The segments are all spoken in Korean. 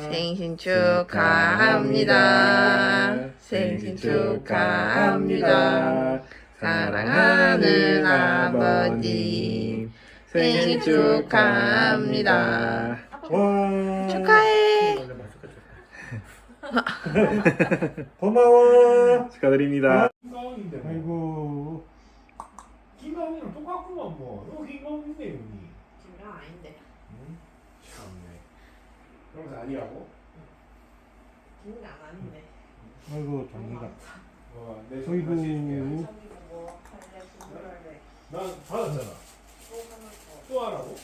생신 축하합니다. 생신 축하합니다. 사랑하는 아버님. 생신 축하합니다. 와. 축하해. 고마워. 축하드립니다. 뭐. 아이고. 김가은이랑 똑같구만 뭐. 이거 김가은인데 형님. 김랑 아닌데. 응? 참네. 그러면서 아니라고? 김랑 아닌데. 아이고 장미가. 어, 내 어이구. 손 다시 해줄게. 뭐 할래? 공부할래? 난 받았잖아. 또 하나 더. 또 하라고?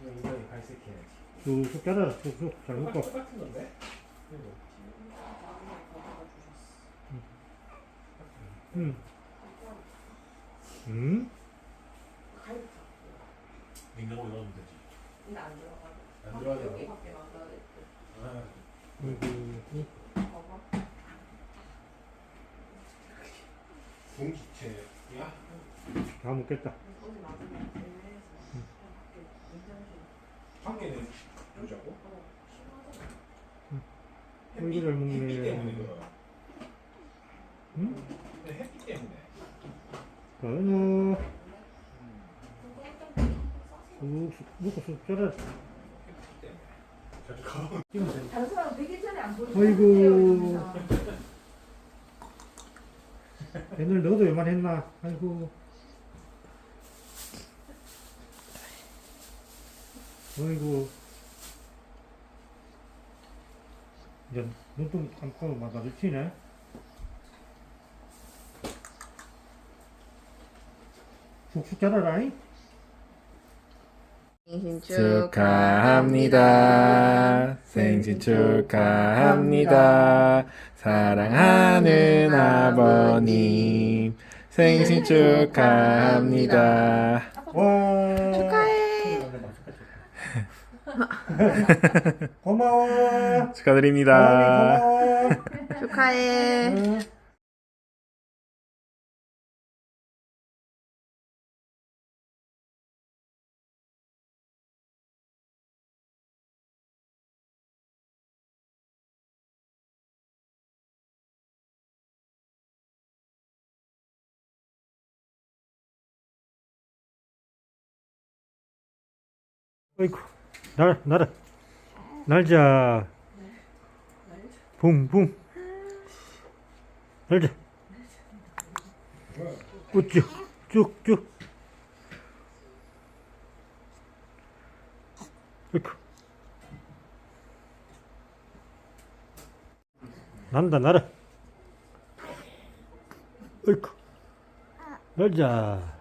이거 인간이 갈색 해야지. 쑥쑥 자라. 쑥쑥 잘 먹고. 똑같은 건데? 이거. 응. 응? 냉장고에 넣으면 되지. 근데 안 들어가고. 안 들어가잖아. 여기밖에 안 들어가. 아, 봐봐. 공기체야? 다 먹겠다. 어, 심하잖아. 아이고 잘 먹네. 햇빛 때문에 그래. 응? 햇빛 때문에. 가은아. 쑥쑥 먹고 쑥 자라. 다른 사람 100일 전에 안 보이고 아이고. 옛날 너도 웬만했나? 아이고. 아이고. 이제 눈좀 감고 막 마주치네. 쑥쑥 자라라잉. 생신 축하합니다. 생신 축하합니다. 사랑하는 아버님. 생신 축하합니다. 와. 축하해. 고마워. 축하드립니다. 고마워. 축하해. 어이구, 날, 날아. 날자. 붕, 붕. 날자. 우쭈, 쭉, 쭉. 어이구. 난다, 날아. 어이구. 날자.